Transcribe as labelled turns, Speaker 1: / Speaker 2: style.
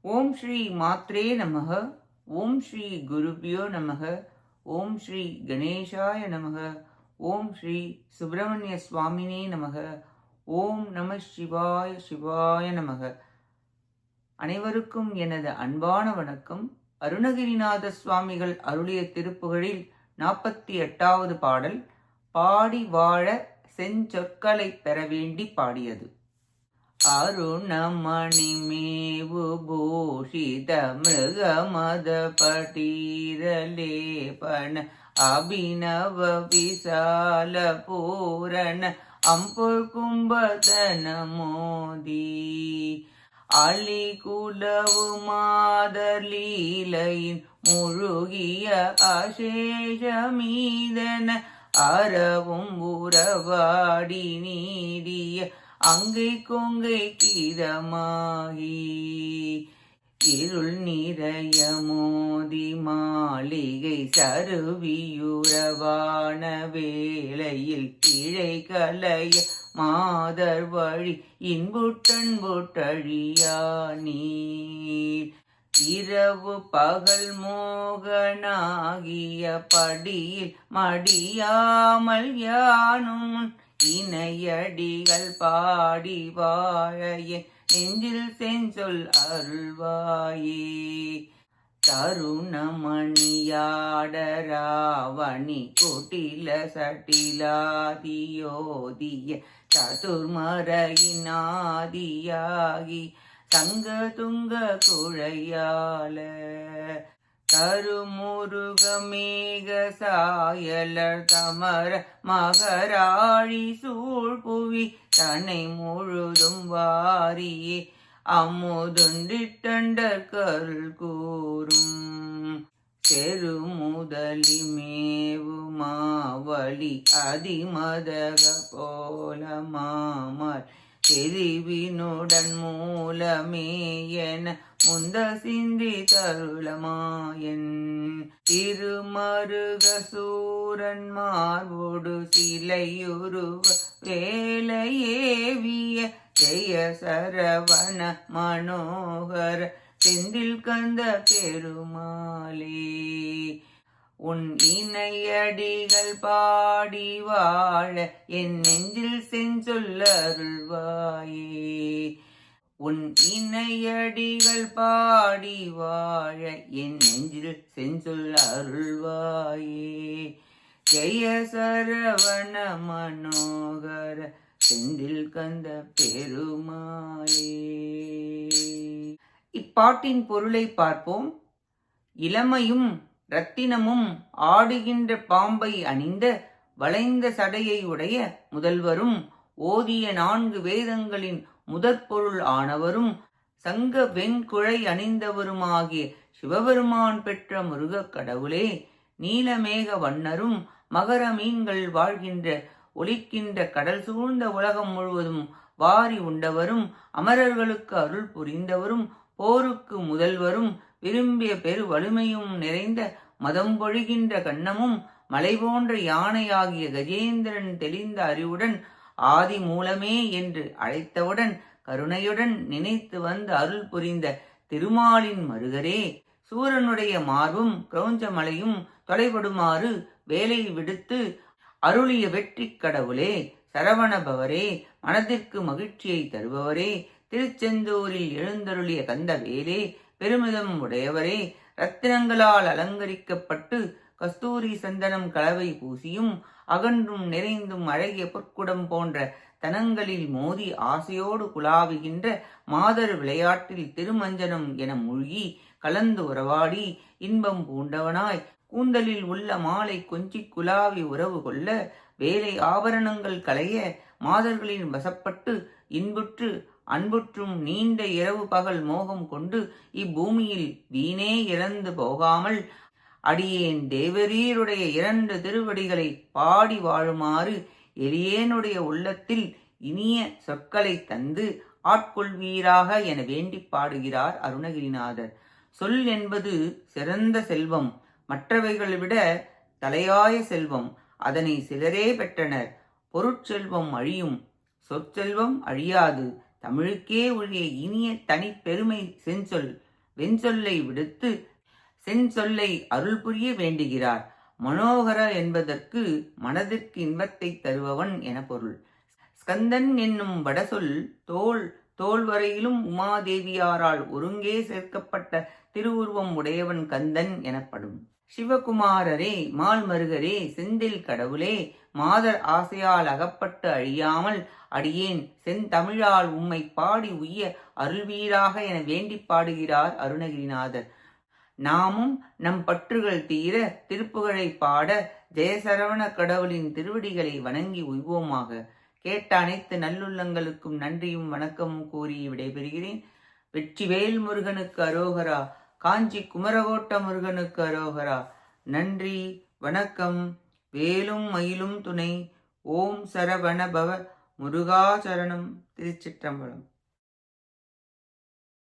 Speaker 1: ஓம் ஸ்ரீ மாத்ரே நமக ஓம் ஸ்ரீ குருபியோ நமக ஓம் ஸ்ரீ கணேஷாய நமக ஓம் ஸ்ரீ சுப்பிரமணிய சுவாமினே நமக ஓம் நம சிவாய சிவாய நமக. அனைவருக்கும் எனது அன்பான வணக்கம். அருணகிரிநாத சுவாமிகள் அருளிய திருப்புகழில் நாற்பத்தி எட்டாவது பாடல் பாடி வாழ செஞ்சொற்களை பெற வேண்டி பாடியது. அருணமணி மேவு பூஷித மிருகமத பட்டீரலேபன அபிநவ விசால பூரண அம்புர் கும்பதன மோதி அலி குலவு மாதர் லீலையின் முழுகிய அசேஷமீதன அறவும் உறவாடி நீடிய அங்கை கொங்கை கீதமாகி இருள் நிறைய மோதி மாளிகை சருவியுறவான வேளையில் கிழை கலைய மாதர் வழி இன்புட்டன் புட்டழியா நீர். இரவு பகல் மோகனாகிய படியில் மடியாமல் யானும் இணையடிகள் பாடி வாழையே நெஞ்சில் செஞ்சொல் அருள்வாயே. தருணமணியாடராவணி கொட்டில சட்டிலாதியோதிய சதுர்மறையினாதியாகி தங்க துங்க குழையால கருமுருகமேக சாயலர் தமர மகராழி சூழ்புவி தன்னை முழுதும் வாரியே. அமுதுண்டிட்டண்டர் கருள் கூறும் செருமுதலி மேவு மாவழி அதிமதக போல மாமர். எரிவினுடன் மூலமே என முந்த சிந்தி தருளமாயன். திருமருக சூரன் மார்போடு சிலையுருவ வேலையேவிய ஜெய சரவண மனோகர செந்தில் கந்த பெருமாளே. உன் இணையடிகள் பாடி வாழ என் நெஞ்சில் செஞ்சொல்லருள்வாயே உன் இணையடிகள் பாடி வாழ என் நெஞ்சில் செஞ்சொல் அருள்வாயே. ஜெய சரவண மனோகர செந்தில் கந்த பெருமாளே. இப்பாட்டின் பொருளை பார்ப்போம். இளமையும் இரத்தினமும் ஆடுகின்ற பாம்பை அணிந்த வளைந்த சடையை உடைய முதல்வரும் ஓதிய நான்கு வேதங்களின் முதற்பொருள் ஆனவரும் சங்க வெண்குழை அணிந்தவருமாகிய சிவபெருமான் பெற்ற முருகக் கடவுளே நீலமேக வண்ணரும் மகர மீன்கள் வாழ்கின்ற ஒலிக்கின்ற கடல் சூழ்ந்த உலகம் முழுவதும் வாரி உண்டவரும் அமரர்களுக்கு அருள் புரிந்தவரும் போருக்கு முதல்வரும் விரும்பிய பெரு வலிமையும் நிறைந்த மதம் பொழிகின்ற கண்ணமும் மலை போன்ற யானையாகிய கஜேந்திரன் தெளிந்த அறிவுடன் ஆதி மூலமே என்று அழைத்தவுடன் கருணையுடன் நினைத்து வந்து அருள் புரிந்த திருமாலின் மருகரே சூரனுடைய மார்பும் கிரௌஞ்சமலையும் தொலைபடுமாறு வேலை விடுத்து அருளிய வெற்றி கடவுளே சரவணபவரே மனதிற்கு மகிழ்ச்சியை தருபவரே திருச்செந்தூரில் எழுந்தருளிய கந்தவேலே பெருமிதம் உடையவரே ரத்தினங்களால் அலங்கரிக்கப்பட்டு கஸ்தூரி சந்தனம் கலவை பூசியும் அகன்றும் நிறைந்தும் அழகிய பொற்குடம் போன்ற தனங்களில் மோதி ஆசையோடு குலாவுகின்ற மாதர் விளையாட்டில் திருமஞ்சனம் என மூழ்கி கலந்து உறவாடி இன்பம் பூண்டவனாய் கூந்தலில் உள்ள மாலை கொஞ்சி குலாவி உறவு கொள்ள வேலை ஆபரணங்கள் களைய மாதர்களின் வசப்பட்டு இன்புற்று அன்புற்றும் நீண்ட இரவு பகல் மோகம் கொண்டு இப்பூமியில் வீணே இறந்து போகாமல் அடியேன் தேவரீருடைய இரண்டு திருவடிகளை பாடி வாழுமாறு எளியேனுடைய உள்ளத்தில் இனிய சொற்களை தந்து ஆட்கொள்வீராக என வேண்டி பாடுகிறார் அருணகிரிநாதர். சொல் என்பது சிறந்த செல்வம் மற்றவைகளை விட தலையாய செல்வம். அதனை சிலரே பெற்றனர். பொருட்செல்வம் அழியும் சொற்செல்வம் அழியாது. தமிழுக்கே உரிய இனிய தனிப்பெருமை செஞ்சொல் வெஞ்சொல்லை விடுத்து செஞ்சொல்லை அருள் புரிய வேண்டுகிறார். மனோகர என்பதற்கு மனதிற்கு இன்பத்தை தருபவன் என பொருள். ஸ்கந்தன் என்னும் வடசொல் தோல் தோல் வரையிலும் உமாதேவியாரால் ஒருங்கே சேர்க்கப்பட்ட திருவுருவம் உடையவன் கந்தன் எனப்படும். சிவகுமாரரே மால்மருகரே செந்தில் கடவுளே மாதர் ஆசையால் அகப்பட்டு அழியாமல் அடியேன். செந்தமிழால் உம்மை பாடி உய்ய அருள்வீராக என வேண்டி பாடுகிறார் அருணகிரிநாதர். நாமும் நம் பற்றுகள் தீர திருப்புகழை பாட ஜெயசரவண கடவுளின் திருவடிகளை வணங்கி உய்வோமாக. கேட்ட அனைத்து நல்லுள்ளங்களுக்கும் நன்றியும் வணக்கமும் கூறி விடைபெறுகிறேன். வெற்றிவேல் முருகனுக்கு அரோகரா காஞ்சி குமரகோட்ட முருகனுக்கு அரோகரா. நன்றி வணக்கம். வேலும் மயிலும் துணை. ஓம் சரவண பவ முருகாசரணம் திருச்சிற்றம்பலம்.